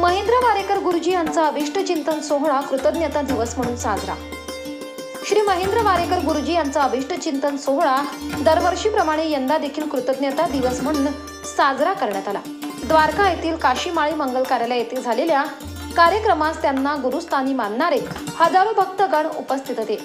महेंद्र वारेकर गुरुजी यांचा अभिष्ट चिंतन सोहळा कृतज्ञता दिवस म्हणून साजरा. श्री महेंद्र वारेकर गुरुजी यांचा अभिष्ट चिंतन सोहळा दरवर्षीप्रमाणे यंदा देखील कृतज्ञता दिवस म्हणून साजरा करण्यात आला. द्वारका येथील काशीमाळी मंगल कार्यालय येथे झालेल्या कार्यक्रमास त्यांना गुरुस्थानी मानणारे हजारो भक्तगण उपस्थित होते.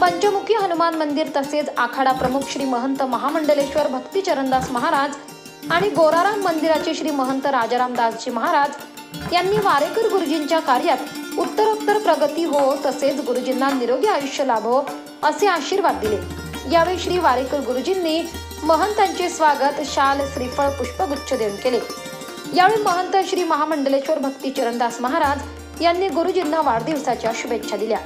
पंचमुखी हनुमान मंदिर तसेच आखाडा प्रमुख श्री महंत महामंडलेश्वर भक्ती चरणदास महाराज आणि गोराराम मंदिराचे श्री महंत राजारामदासजी महाराज यांनी वारेकर गुरुजींच्या कार्यात उत्तरोत्तर प्रगती हो तसेच गुरुजींना निरोगी आयुष्य लाभो असे आशीर्वाद दिले. यावेळी श्री वारेकर गुरुजींनी महंतांचे स्वागत शाल श्रीफळ पुष्पगुच्छ देऊन केले. यावेळी महंत श्री महामंडलेश्वर भक्ती चरणदास महाराज यांनी गुरुजींना वाढदिवसाच्या शुभेच्छा दिल्या.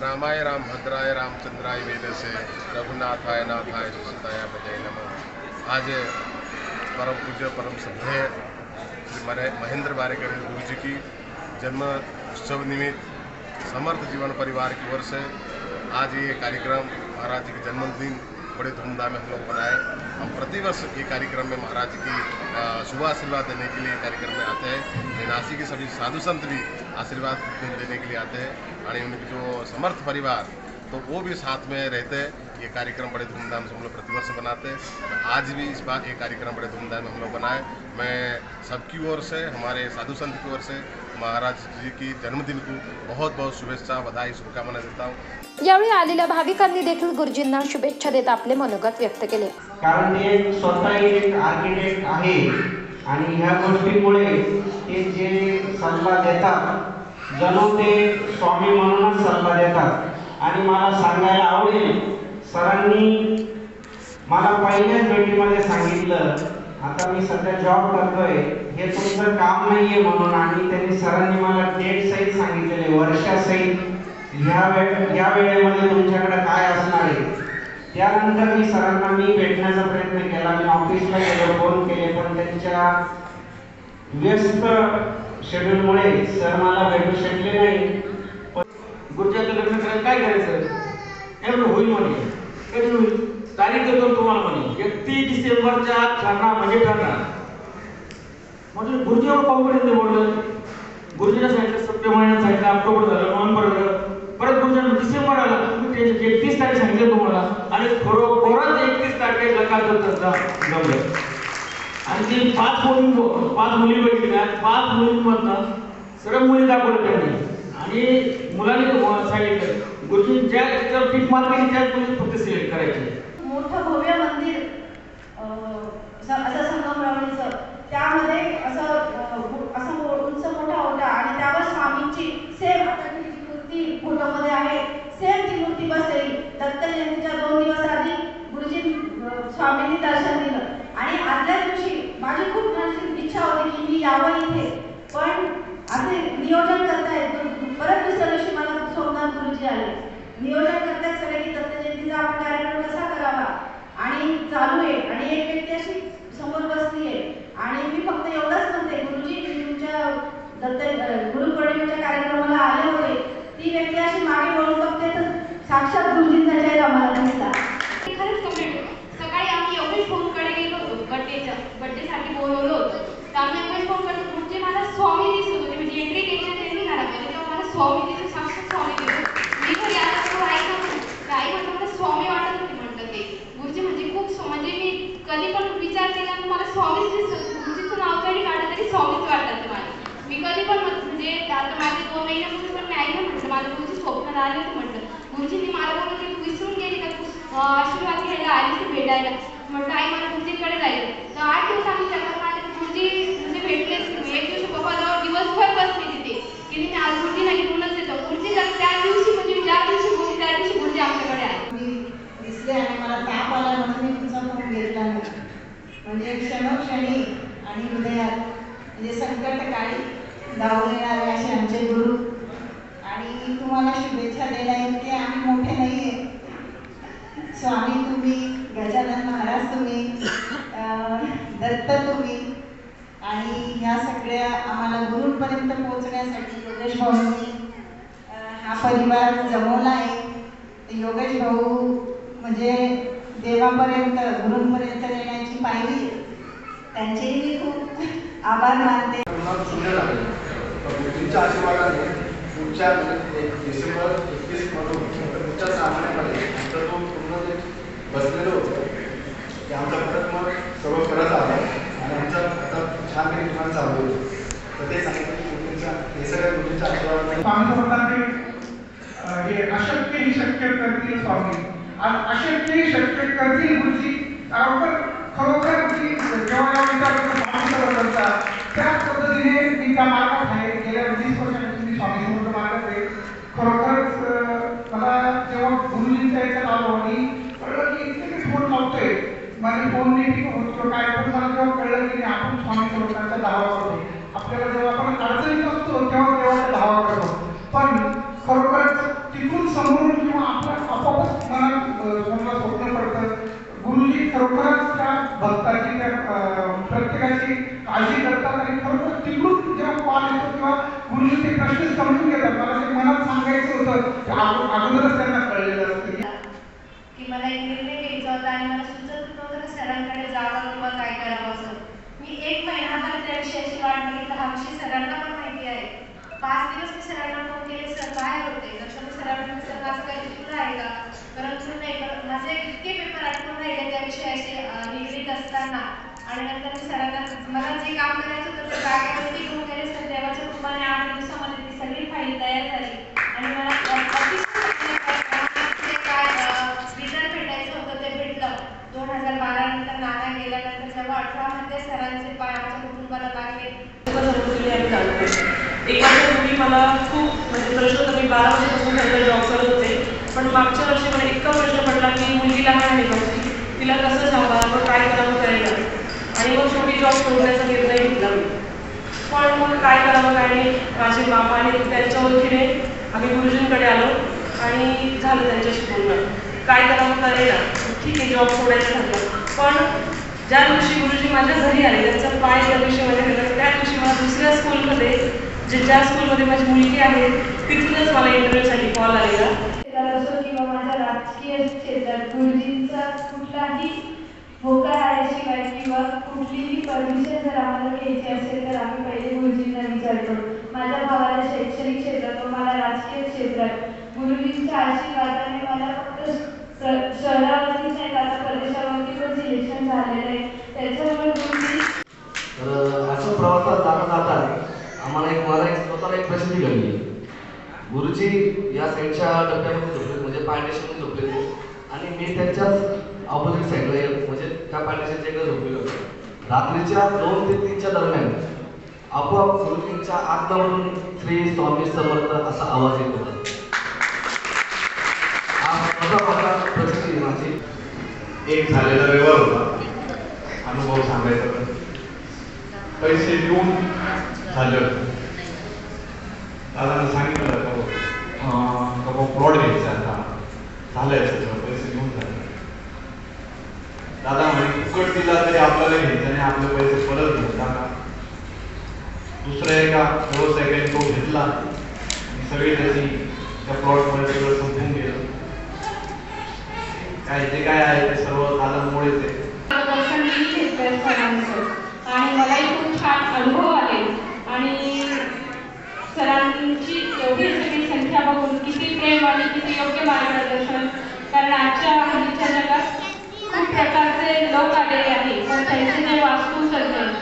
रामाय राम भद्राय रामचंद्राय वेदसे रघुनाथाय नाथाय सुताय भजय आज परम पूज्य परम श्रद्धेय मरे महेंद्र बारेकर गुरु जी की जन्म उत्सव निमित्त समर्थ जीवन परिवार की ओर से आज ये कार्यक्रम महाराज जी के जन्मदिन बड़े धूमधाम में हम लोग बनाए हम प्रतिवर्ष ये कार्यक्रम में महाराज जी की शुभ आशीर्वाद देने के लिए कार्यक्रम में आते हैं निनासी के सभी साधु संत भी आशीर्वाद देने के लिए आते हैं और उनके जो समर्थ परिवार तो वो भी साथ में रहते हैं। ये कार्यक्रम बड़े धूमधाम से हम लोग प्रतिवर्ष बनाते हैं। आज भी इस बार ये कार्यक्रम बड़े धूमधाम में हम लोग बनाए। मैं सबकी ओर से हमारे साधु संत की ओर से महाराज जी की जन्मदिन को बहुत बहुत शुभेच्छा बधाई शुभकामना देता हूँ। यावेळी आलेल्या भाविकांनी देखील गुरुजींना शुभेच्छा देत आपले मनोगत व्यक्त केले. कारण ते स्वतः एक आर्किटेक्ट आहे आणि ह्या गोष्टीमुळे ते जे सल्ला देतात जणू ते स्वामी म्हणूनच सल्ला देतात. आणि मला सांगायला आवडेल सरांनी मला पहिल्याच भेटीमध्ये सांगितलं आता मी सध्या जॉब करतोय हे तुमचं काम नाहीये म्हणून आणि त्यांनी सरांनी मला डेट सहित सांगितलेले वर्षासहित ह्या वेळ या वेळेमध्ये तुमच्याकडे काय असणार आहे? त्यानंतर मी सरांना मी भेटण्याचा प्रयत्न केला मी ऑफिसला गेलो फोन केले पण त्यांच्या व्यस्त शेड्यूलमुळे सर मला भेटू शकले नाही. गुरुजाचं लग्न करायला काय करायचं? हे म्हणून होईल म्हणे. कधी होईल? तारीख देतो तुम्हाला म्हणे. एकतीस डिसेंबरच्या आत ठरणार म्हणजे ठरणार. म्हणजे गुरुजीवर कॉन्फिडन्स बोललं. गुरुजीला सांगितलं सप्टेंबर महिन्यात सांगितलं ऑक्टोबर झालं नोव्हेंबर झालं. परत गुरुजींना डिसेंबर आला. तुम्ही टेन्शन एकतीस तारीख सांगितलं तुम्हाला. आणि खरोखरच एकतीस तारखेला लग्नाचं जमलं. आणि ते पाच मुली पाच मुली बघितल्या. पाच मुलींमधनं सर्व मुली दाखवलं त्यांनी. आणि मुलांनी सांगितलं. गुरुजी ज्या त्याच्यावर टीक मार्क त्याच गोष्टी फक्त सिलेक्ट करायची मोठं भव्य मंदिर अं, स- असं संगमरवणीचं त्यामध्ये असं अं, मो- असं मो- उंच मोठा होता आणि त्यावर स्वामींची सेम आता जी मूर्ती फोटोमध्ये आहे सेम ती मूर्ती बसलेली दत्त जयंतीच्या दोन दिवस आधी गुरुजी अं, स्वामींनी दर्शन दिलं आणि आदल्या दिवशी माझी खूप माझी इच्छा होती की मी यावं इथे पण असे नियोजन करतायत परत दुसऱ्या दिवशी मला सोमनाथ नियोजन करताच सगळे की दत्त जयंतीचा आपण कार्यक्रम कसा करावा? आणि चालू आहे. आणि एक व्यक्ती अशी समोर बसली आहे. आणि मी फक्त एवढंच म्हणते गुरुजी तुमच्या दत्त गुरुपौर्णिमेच्या कार्यक्रमाला आले होते. ती व्यक्ती अशी मागे वळून बघते तर साक्षात गुरुजींचा जय आम्हाला दिसला. खरंच कमेंट सकाळी आम्ही योगेश फोनकडे गेलो होतो. बड्डेच्या बड्डेसाठी बोलवलं होतं. तर आम्ही योगेश फोन करतो म्हणजे मला स्वामी दिसत होते. म्हणजे एंट्री केली त्यांनी घरामध्ये तेव्हा मला स्वामी दिसत साक्षात स्वामी दिसत मी घरी आला तर आई का म्हणून तर आई म्हणतो मला स्वामी वाटत होते म्हणतं ते गुरुजी म्हणजे खूप स्व- म्हणजे मी कधी पण विचार केला तर मला स्वामीच दिसत गुरुजीचं नाव जरी काढलं तरी स्वामीच वाटतात ते मला मी कधी पण म्हण- म्हणजे आता माझे दोन महिन्यापूर्वी पण मी आईला म्हटलं. माझं गुरुजी स्वप्नात आले होते म्हटलं. गुरुजींनी मला बोलत की तू विसरून गेली का? तू आशीर्वाद घ्यायला आली ती भेटायला? म्हटलं आई मला गुरुजींकडे जायचं तर आठ दिवस आम्ही चक्कर मारले गुरुजी म्हणजे भेटलेच मी एक दिवशी पप्पाजवळ दिवसभर बसली तिथे. की मी आज गुरुजीला घेऊनच येतो. गुरुजी जर त्या दिवशी म्हणजे ज्या दिवशी गुरुजी त्या दिवशी गुरुजी आमच्याकडे आले. मी दिसले आणि मला ताप आला म्हणून मी तुमचा फोन घेतला नाही. म्हणजे क्षणोक्षणी आणि हृदयात म्हणजे संकटकाळी धावून येणारे असे आमचे गुरु. आणि तुम्हाला शुभेच्छा देण्या की आम्ही मोठे नाही आहे स्वामी तुम्ही गजानन महाराज तुम्ही दत्त तुम्ही. आणि ह्या सगळ्या आम्हाला गुरूंपर्यंत पोहोचण्यासाठी योगेश भाऊंनी हा परिवार जमवला आहे. योगेश भाऊ म्हणजे देवापर्यंत गुरूंपर्यंत नेण्याची पायरी त्यांचेही मी खूप आभार मानते. मला आशीर्वादाने पुढच्या म्हणजे एक डिसेंबर एकवीस म्हणून पुढच्या सहा महिन्यामध्ये आमचा जो पूर्ण जे बसलेलो होतो ते आमचा परत मग सर्व करत आलो आणि आमचा आता छान निर्माण चालू होतं. तर ते सांगितलं की गुरुजींच्या हे सगळ्या गुरुजींच्या आशीर्वादाने स्वामी हे अशक्य ही शक्य करतील स्वामी. आज अशक्य ही शक्य करतील गुरुजी. खरोखर खरोखर जेव्हा जेव्हा विचार करतो त्याच पद्धतीने मी त्या मार्गात आहे गेल्या वीस वर्षांपासून मी स्वामी समर्थ मार्गात आहे खरोखरच अं, मला जेव्हा गुरुजींच्या याच्यात आलो आणि कळलं की इतके मी फोन लावतोय माझे फोन नाही होत किंवा काय पण मला जेव्हा कळलं की नाही, आपण स्वामी समर्थांचा धावा करतो आपल्याला जेव्हा आपण अडचणीत असतो तेव्हा तेव्हा ते धावा करतो पण खरोखरच तिथून समोरून किंवा आपल्या आपोआपच मनात अं, समजा स्वप्न पडतं गुरुजी खरोखरच त्या भक्ताची त्या अं, प्रत्येकाची काळजी करतात आणि खरोखर तिकडून जेव्हा कॉल येतो किंवा गुरुजी ते प्रश्न समजून घेतात मला ते मनात सांगायचं होतं ते अगो- अगोदरच त्यांना कळलेलं असतं की मला एक निर्णय घ्यायचा होता आणि मला सुचत नव्हतं की सरांकडे जावं किंवा काय करावं असं मी एक महिनाभर त्या विषयाची वाट बघितलं. हा विषय सरांना पण माहिती आहे. पाच दिवस मी सरांना फोन केले सर काय होते. नंतर सरांना सर माझं काही चुकलं आहे का? परंतु नाही पण माझे इतके पेपर अडकून राहिले त्या विषयाशी अं, निगडीत असताना. आणि नंतर मी सरांना मला जे काम करायचं होतं ते बॅगेवरती घेऊन गेले सर. देवाच्या कृपाने आठ दिवसामध्ये ती सगळी फाईल तयार झाली. अठरा मध्ये म्हणजे सरांचे पाय आमच्या कुटुंबाला लागले सर्वपरी आम्ही एक मला खूप म्हणजे प्रश्न होता मी बारा वर्षापासून सध्या जॉब करत होते. पण मागच्या वर्षी मला इतका प्रश्न पडला की मुलगी लहान आहे माझी तिला कसं सांभाळावं काय करावं करायला? आणि मग शेवटी जॉब सोडण्याचा निर्णय घेतला मी. पण मग काय करावं काय नाही. माझे मामा आणि त्यांच्या ओळखीने आम्ही गुरुजींकडे आलो आणि झालं त्यांच्याशी बोलणं काय करावं करायला ठीक आहे जॉब सोडायचं झालं पण ज्या दिवशी गुरुजी माझ्या घरी आले त्यांचा पाय ज्या दिवशी माझ्या घरी त्या दिवशी मला दुसऱ्या स्कूलमध्ये जे ज्या स्कूलमध्ये माझी मुलगी आहे तिथूनच मला इंटरव्ह्यूसाठी कॉल आलेला. असो किंवा माझ्या राजकीय क्षेत्रात गुरुजींचा कुठलाही होकार आल्याशिवाय किंवा कुठलीही परमिशन जर आम्हाला घ्यायची असेल तर आम्ही पहिले गुरुजींना विचारतो. माझ्या भावाला शैक्षणिक क्षेत्रात व मला राजकीय क्षेत्रात गुरुजींच्या आशीर्वादाने मला फक्त शहरावरतीच नाही तर आता परदेशावरती पण सिलेक्शन झालेलं आहे. असं जाता जाता आम्हाला एक मला एक स्वतःला एक प्रसिद्धी घडली. गुरुजी या साईडच्या डब्यामध्ये झोपले म्हणजे पार्टिशनमध्ये झोपले आणि मी त्यांच्याच ऑपोजिट साईडला म्हणजे त्या पार्टिशनच्या इकडे झोपलेलो रात्रीच्या दोन ते तीनच्या दरम्यान आपोआप गुरुजींच्या आत्मावरून श्री स्वामी समर्थ असा आवाज येत होता. माझी. एक झालेला व्यवहार होता. अनुभव सांगायचा. पैसे देऊन झालं. दादा दादानं सांगितलं का का प्लॉट घ्यायचा आता. झालंय त्याच्यावर पैसे देऊन झाले. दादा म्हणे फुकट दिला तरी आपल्याला घ्यायचं आणि आपले पैसे परत घेऊन टाका. दुसऱ्या एका व्यावसायिकाने तो घेतला. सगळी त्याची त्या प्लॉटमध्ये सगळं संपून गेलं. काय जे काय आहे ते सर्व दादामुळेच आहे मार्गदर्शन मी घेतलंय सरांचं आणि मलाही खूप छान अनुभव आले आणि सरांची एवढी सगळी संख्या बघून किती प्रेम आणि किती योग्य मार्गदर्शन कारण आजच्या हल्लीच्या जगात खूप प्रकारचे लोक आलेले आहेत. पण त्यांचे जे वास्तुसर्जन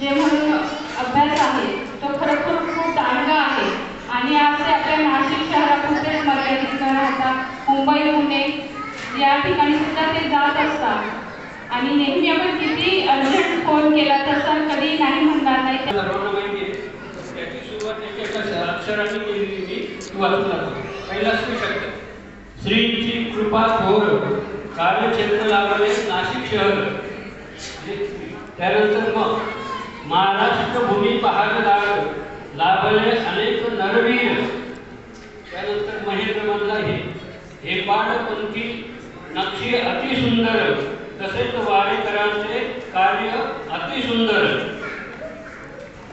जे म्हणून अभ्यास आहे तो खरोखर खूप दांडगा आहे. आणि आज ते आपल्या नाशिक शहरापुरतेच मर्यादित न राहता मुंबई पुणे या ठिकाणी सुद्धा ते जात असतात. आणि नेहमी आपण किती अर्जंट फोन केला तर सर कधी नाही म्हणणार नाही? सर्वांना माहिती आहे याची सुरुवात एक एका शहरा- अक्षराने केलेली मी ती वाचू लागतो पहिला श्री कृपा थोर कार्यक्षेत्र लाभले नाशिक शहर. म्हणजे त्यानंतर मग महाराष्ट्र भूमी पहाट दाग लाभले अनेक नरवीर. त्यानंतर महेंद्र म्हणला हे हे पाठपंथी नक्षी अतिसुंदर तसेच वारेकरांचे कार्य अतिसुंदर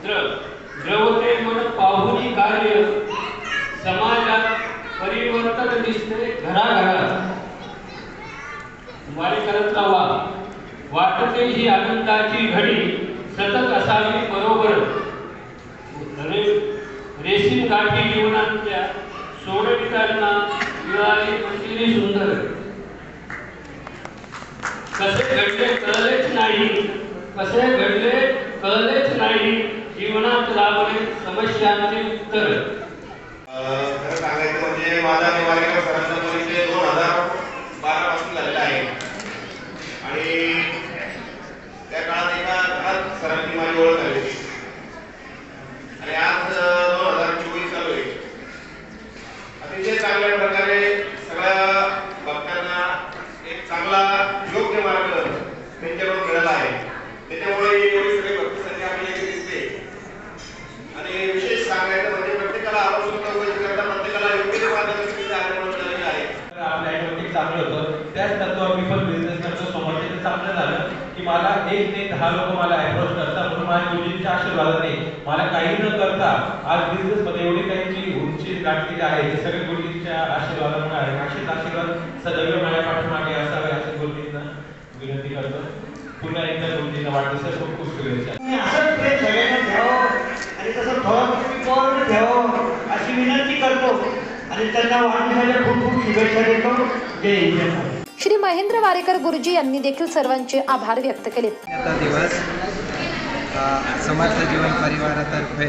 द्र द्रवते मन पाहुणी कार्य. परिवर्तन दिसते घराघरात. करत लावा वाटते ही आनंदाची घडी. सतत असावी बरोबर. रे कठीण काठी जीवनातल्या सोडविताना मिळाली मंजिरी सुंदर. कसे घडले कळलेच नाही. कसे घडले कळलेच नाही. जीवनात लाभले समस्यांचे उत्तर. सांगायचं म्हणजे माझा आणि वारेकर सरांचा परिचय दोन हजार बारा पासून झालेला आहे आणि त्या काळात एका घरात सरांची माझी ओळख झाली होती आणि आज दोन हजार चोवीस चालू आहे अतिशय चांगल्या प्रकारे सगळ्या भक्तांना एक चांगला योग्य मार्ग त्यांच्याकडून मिळाला आहे त्याच्यामुळे एवढी सगळी भक्त संख्या आपल्याला इथे दिसते आणि विशेष सांगायचं म्हणजे प्रत्येकाला आवश्यक करता प्रत्येकाला योग्य ते मार्गदर्शन तिथे आल्यामुळे मिळालेलं आहे तर आपलं ॲटोमॅटिक चांगलं होतं त्याच तत्वावर मी पण बिझनेस करतो समोरचे चांगलं झालं की मला एक ते दहा लोक मला अप्रोच करतात म्हणून माझ्या गुरुजींच्या आशीर्वादाने मला काही न करता आज बिझनेस मध्ये एवढी काही उंची गाठलेली आहे. ते सगळे गुरुजींच्या आशीर्वादामुळे आहे. असेच आशीर्वाद सदैव माझ्या पाठीमागे असावे असे गुरुजींना विनंती करतो. पुन्हा एकदा गुरुजींना वाढदिवसाच्या खूप खूप शुभेच्छा. तुम्ही असंच प्रेम सगळ्यांना ठेवावं आणि तसं थोडं तुम्ही अशी विनंती करतो. आणि त्यांना वाढदिवसाच्या खूप खूप शुभेच्छा देतो. जय हिंद. जय श्री महेंद्र वारेकर गुरुजी यांनी देखील सर्वांचे आभार व्यक्त केले. दिवस समर्थ जीवन परिवारातर्फे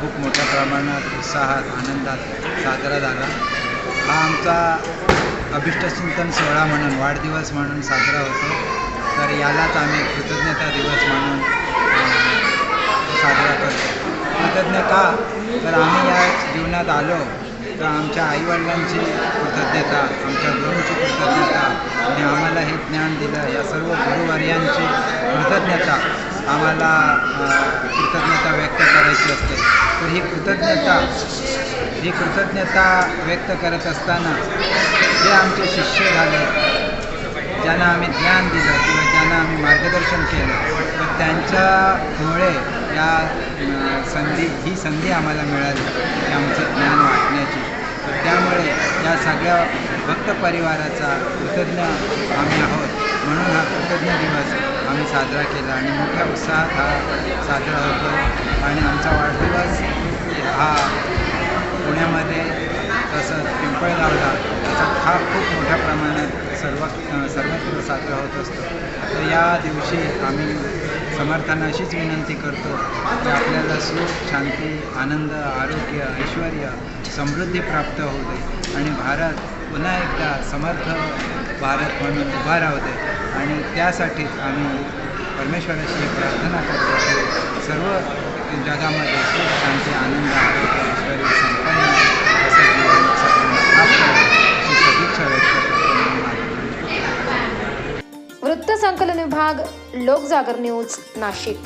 खूप मोठ्या प्रमाणात उत्साहात आनंदात साजरा झाला. हा आमचा अभिष्टचिंतन सोहळा म्हणून वाढदिवस म्हणून साजरा होतो. तर यालाच आम्ही कृतज्ञता दिवस म्हणून साजरा करतो. कृतज्ञ का तर आम्ही या जीवनात आलो. तर आमच्या आईवडिलांची कृतज्ञता आमच्या गुरूंची कृतज्ञता आणि आम्हाला हे ज्ञान दिलं. या सर्व गुरुवर्यांची कृतज्ञता आम्हाला कृतज्ञता व्यक्त करायची असते. तर ही कृतज्ञता ही कृतज्ञता व्यक्त करत असताना जे आमचे शिष्य झाले ज्यांना आम्ही ज्ञान दिलं किंवा ज्यांना आम्ही मार्गदर्शन केलं तर त्यांच्यामुळे या संधी ही संधी आम्हाला मिळाली. की आमचं ज्ञान वाटण्याची. तर त्यामुळे या सगळ्या भक्त परिवाराचा कृतज्ञ आम्ही आहोत. म्हणून हा कृतज्ञ दिवस आम्ही साजरा केला आणि मोठ्या उत्साहात हा साजरा होतो. आणि आमचा वाढदिवस हा पुण्यामध्ये तसंच पिंपळगावला त्याचा हा खूप मोठ्या प्रमाणात सर्व सर्वत्र साजरा होत असतो. तर या दिवशी आम्ही समर्थांना अशीच विनंती करतो की आपल्याला सुख शांती आनंद आरोग्य ऐश्वर समृद्धी प्राप्त होऊ दे. आणि भारत पुन्हा एकदा समर्थ भारत म्हणून उभा राहू दे. आणि त्यासाठीच आम्ही परमेश्वराची प्रार्थना करतो की सर्व जगामध्ये सुख शांती आनंद आरोग्य ऐश्वर संपन्न संकलन विभाग लोकजागर न्यूज नाशिक.